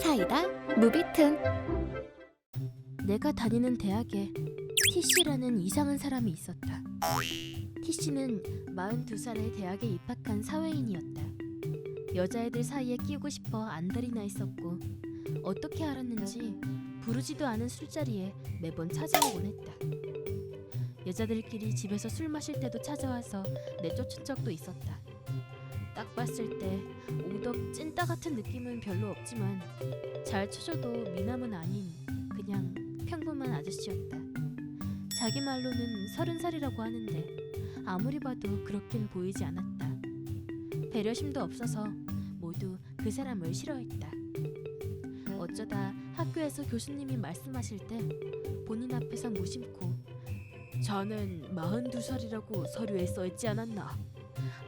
사이다 무비튼 내가 다니는 대학에 T씨라는 이상한 사람이 있었다. T씨는 42살에 대학에 입학한 사회인이었다. 여자애들 사이에 끼우고 싶어 안달이 나 있었고 어떻게 알았는지 부르지도 않은 술자리에 매번 찾아오곤 했다. 여자들끼리 집에서 술 마실 때도 찾아와서 내쫓은 적도 있었다. 딱 봤을 때 오덕 찐따 같은 느낌은 별로 없지만 잘 쳐줘도 미남은 아닌 그냥 평범한 아저씨였다. 자기 말로는 서른 살이라고 하는데 아무리 봐도 그렇긴 보이지 않았다. 배려심도 없어서 모두 그 사람을 싫어했다. 어쩌다 학교에서 교수님이 말씀하실 때 본인 앞에서 무심코 저는 42살이라고 서류에 써있지 않았나?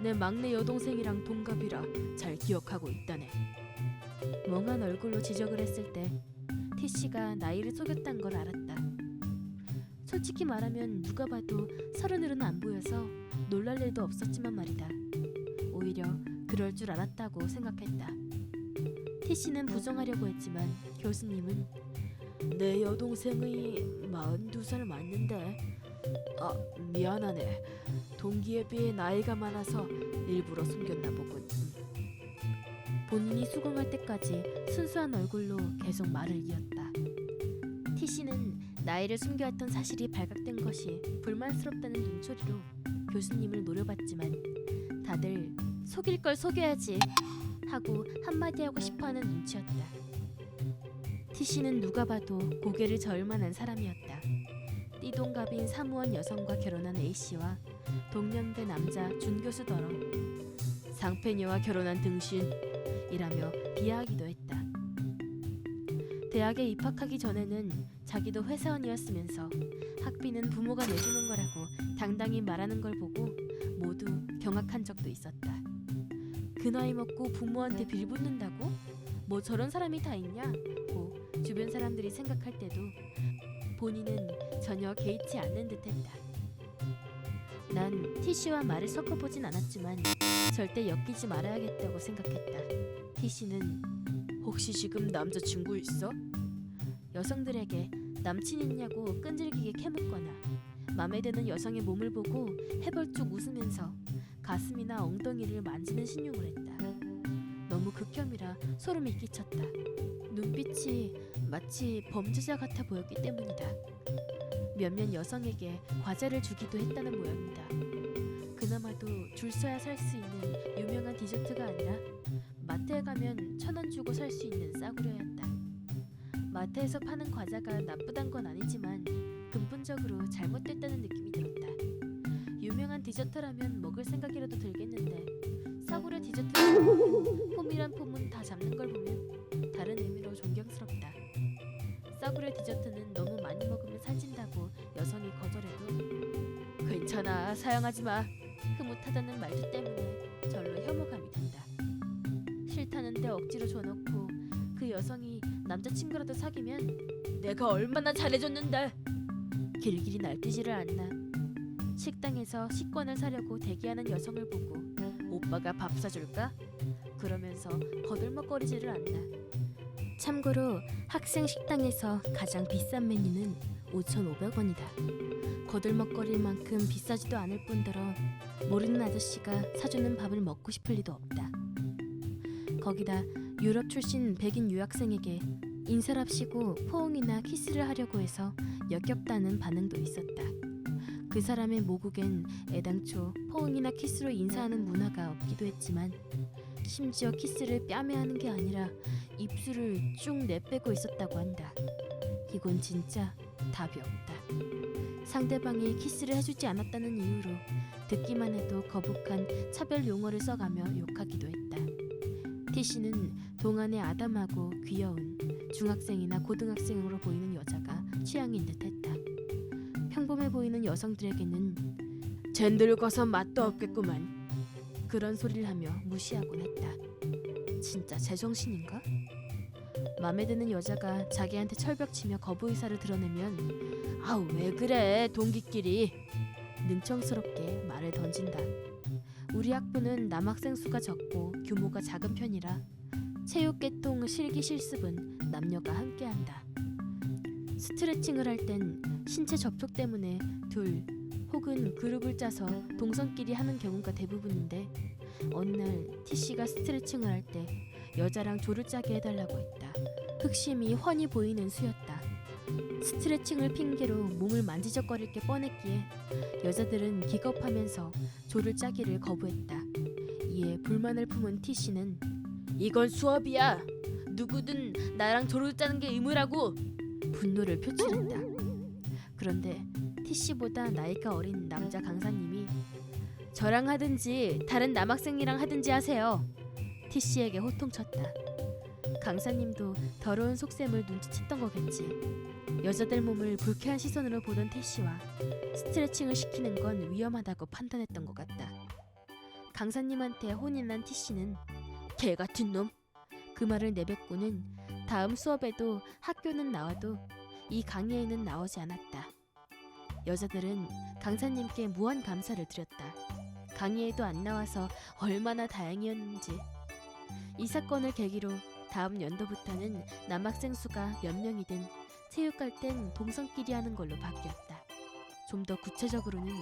내 막내 여동생이랑 동갑이라 잘 기억하고 있다네. 멍한 얼굴로 지적을 했을 때 T씨가 나이를 속였단 걸 알았다. 솔직히 말하면 누가 봐도 서른으로는 안 보여서 놀랄 일도 없었지만 말이다. 오히려 그럴 줄 알았다고 생각했다. T씨는 부정하려고 했지만 교수님은 내 여동생의 42살 맞는데 아 미안하네 동기에 비해 나이가 많아서 일부러 숨겼나 보군 본인이 수긍할 때까지 순수한 얼굴로 계속 말을 이었다 T씨는 나이를 숨겨왔던 사실이 발각된 것이 불만스럽다는 눈초리로 교수님을 노려봤지만 다들 속일 걸 속여야지 하고 한마디 하고 싶어하는 눈치였다. T씨는 누가 봐도 고개를 저을 만한 사람이었다. 띠동갑인 사무원 여성과 결혼한 A씨와 동년배 남자 준 교수더러 상패녀와 결혼한 등신이라며 비하하기도 했다. 대학에 입학하기 전에는 자기도 회사원이었으면서 학비는 부모가 내주는 거라고 당당히 말하는 걸 보고 모두 경악한 적도 있었다. 그 나이 먹고 부모한테 빌붙는다고? 뭐 저런 사람이 다 있냐 고 주변 사람들이 생각할 때도 본인은 전혀 개의치 않는 듯했다. 난 T씨와 말을 섞어보진 않았지만 절대 엮이지 말아야겠다고 생각했다. T씨는 혹시 지금 남자친구 있어? 여성들에게 남친 있냐고 끈질기게 캐묻거나 맘에 드는 여성의 몸을 보고 해벌쭉 웃으면서 가슴이나 엉덩이를 만지는 신용을 했다. 너무 극혐이라 소름이 끼쳤다. 눈빛이 마치 범죄자 같아 보였기 때문이다. 몇몇 여성에게 과자를 주기도 했다는 모양이다. 그나마도 줄 서야 살 수 있는 유명한 디저트가 아니라 마트에 가면 천 원 주고 살 수 있는 싸구려였다. 마트에서 파는 과자가 나쁘단 건 아니지만 근본적으로 잘못됐다는 느낌이 들었다. 유명한 디저트라면 먹을 생각이라도 들겠는데 싸구려 디저트를 먹는 폼이란 폼은 다 잡는 걸 보면 다른 의미로 존경스럽다. 싸구려 디저트는 너무 괜찮아 사양하지 마 흐뭇하다는 말투 때문에 절로 혐오감이 든다. 싫다는데 억지로 줘놓고 그 여성이 남자친구라도 사귀면 내가 얼마나 잘해줬는데 길길이 날뛰지를 않나 식당에서 식권을 사려고 대기하는 여성을 보고 오빠가 밥 사줄까? 그러면서 거들먹거리지를 않나 참고로 학생 식당에서 가장 비싼 메뉴는 5,500원이다 거들먹거릴 만큼 비싸지도 않을 뿐더러 모르는 아저씨가 사주는 밥을 먹고 싶을 리도 없다 거기다 유럽 출신 백인 유학생에게 인사랍시고 포옹이나 키스를 하려고 해서 역겹다는 반응도 있었다. 그 사람의 모국엔 애당초 포옹이나 키스로 인사하는 문화가 없기도 했지만 심지어 키스를 뺨에 하는 게 아니라 입술을 쭉 내빼고 있었다고 한다. 이건 진짜 답이 없다. 상대방이 키스를 해주지 않았다는 이유로 듣기만 해도 거북한 차별 용어를 써가며 욕하기도 했다. T씨는 동안의 아담하고 귀여운 중학생이나 고등학생으로 보이는 여자가 취향인 듯했다. 평범해 보이는 여성들에게는 젠들거서 맛도 없겠구만. 그런 소리를 하며 무시하곤 했다. 진짜 제정신인가? 맘에 드는 여자가 자기한테 철벽치며 거부 의사를 드러내면 아우 왜 그래 동기끼리 능청스럽게 말을 던진다. 우리 학부는 남학생 수가 적고 규모가 작은 편이라 체육계통 실기 실습은 남녀가 함께한다. 스트레칭을 할 땐 신체 접촉 때문에 둘 혹은 그룹을 짜서 동성끼리 하는 경우가 대부분인데 어느 날 T씨가 스트레칭을 할때 여자랑 조를 짜게 해달라고 했다. 흑심이 훤히 보이는 수였다. 스트레칭을 핑계로 몸을 만지작거릴 게 뻔했기에 여자들은 기겁하면서 조를 짜기를 거부했다. 이에 불만을 품은 T씨는 이건 수업이야. 누구든 나랑 조를 짜는 게 의무라고 분노를 표출한다. 그런데 T씨보다 나이가 어린 남자 강사님이 저랑 하든지 다른 남학생이랑 하든지 하세요. T씨에게 호통쳤다. 강사님도 더러운 속셈을 눈치챘던 거겠지. 여자들 몸을 불쾌한 시선으로 보던 T씨와 스트레칭을 시키는 건 위험하다고 판단했던 것 같다. 강사님한테 혼이 난 T씨는 개 같은 놈. 그 말을 내뱉고는 다음 수업에도 학교는 나와도 이 강의에는 나오지 않았다. 여자들은 강사님께 무한 감사를 드렸다. 강의에도 안 나와서 얼마나 다행이었는지. 이 사건을 계기로 다음 연도부터는 남학생 수가 몇 명이든 체육 갈땐 동성끼리 하는 걸로 바뀌었다. 좀 더 구체적으로는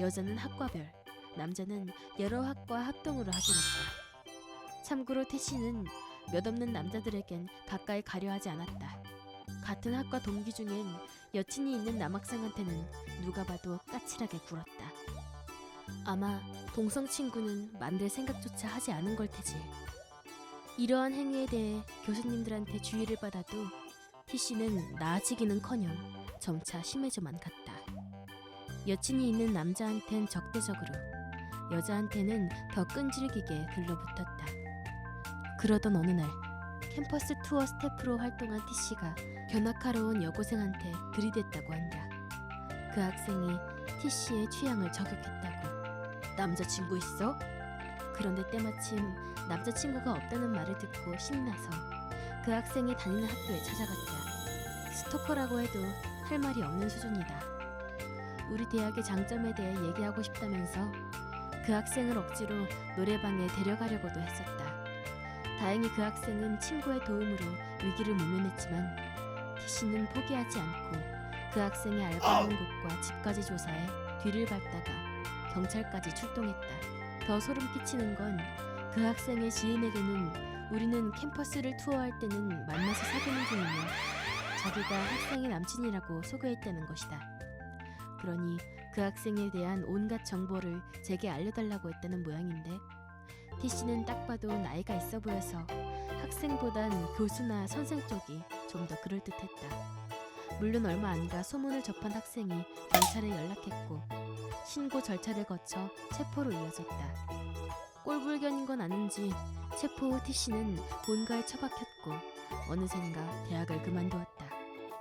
여자는 학과별, 남자는 여러 학과 합동으로 하기로 했다. 참고로 태씨는 몇 없는 남자들에겐 가까이 가려 하지 않았다. 같은 학과 동기 중엔 여친이 있는 남학생한테는 누가 봐도 까칠하게 굴었다. 아마 동성 친구는 만들 생각조차 하지 않은 걸 테지. 이러한 행위에 대해 교수님들한테 주의를 받아도 T씨는 나아지기는커녕 점차 심해져만 갔다. 여친이 있는 남자한텐 적대적으로, 여자한테는 더 끈질기게 들러붙었다. 그러던 어느 날 캠퍼스 투어 스태프로 활동한 T씨가 견학하러 온 여고생한테 들이댔다고 한다. 그 학생이 T씨의 취향을 저격했다고. 남자친구 있어? 그런데 때마침 남자친구가 없다는 말을 듣고 신나서 그 학생이 다니는 학교에 찾아갔다. 스토커라고 해도 할 말이 없는 수준이다. 우리 대학의 장점에 대해 얘기하고 싶다면서 그 학생을 억지로 노래방에 데려가려고도 했었다. 다행히 그 학생은 친구의 도움으로 위기를 모면했지만 T씨는 포기하지 않고 그 학생의 알바하는 곳과 집까지 조사해 뒤를 밟다가 경찰까지 출동했다. 더 소름 끼치는 건 그 학생의 지인에게는 우리는 캠퍼스를 투어할 때는 만나서 사귀는 중이며 자기가 학생의 남친이라고 소개했다는 것이다. 그러니 그 학생에 대한 온갖 정보를 제게 알려달라고 했다는 모양인데 T씨는 딱 봐도 나이가 있어 보여서 학생보단 교수나 선생 쪽이 좀 더 그럴듯했다. 물론 얼마 안 가 소문을 접한 학생이 경찰에 연락했고 신고 절차를 거쳐 체포로 이어졌다. 꼴불견인 건 아닌지 체포 후 T씨는 본가에 처박혔고 어느샌가 대학을 그만두었다.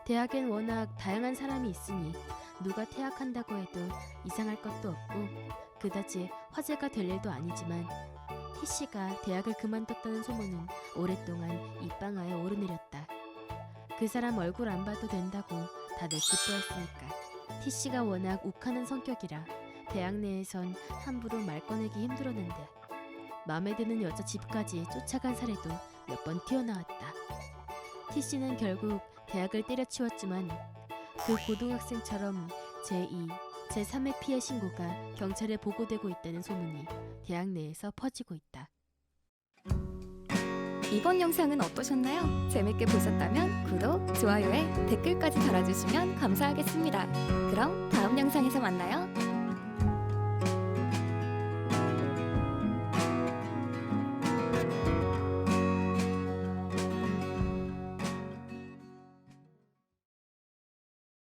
대학엔 워낙 다양한 사람이 있으니 누가 퇴학한다고 해도 이상할 것도 없고 그다지 화제가 될 일도 아니지만 T씨가 대학을 그만뒀다는 소문은 오랫동안 입방아에 오르내렸다. 그 사람 얼굴 안 봐도 된다고 다들 기뻐했으니까. T씨가 워낙 욱하는 성격이라 대학 내에선 함부로 말 꺼내기 힘들었는데 마음에 드는 여자 집까지 쫓아간 사례도 몇 번 튀어나왔다. T씨는 결국 대학을 때려치웠지만 그 고등학생처럼 제2, 제3의 피해 신고가 경찰에 보고되고 있다는 소문이 대학 내에서 퍼지고 있다. 이번 영상은 어떠셨나요? 재밌게 보셨다면 구독, 좋아요에 댓글까지 달아주시면 감사하겠습니다. 그럼 다음 영상에서 만나요.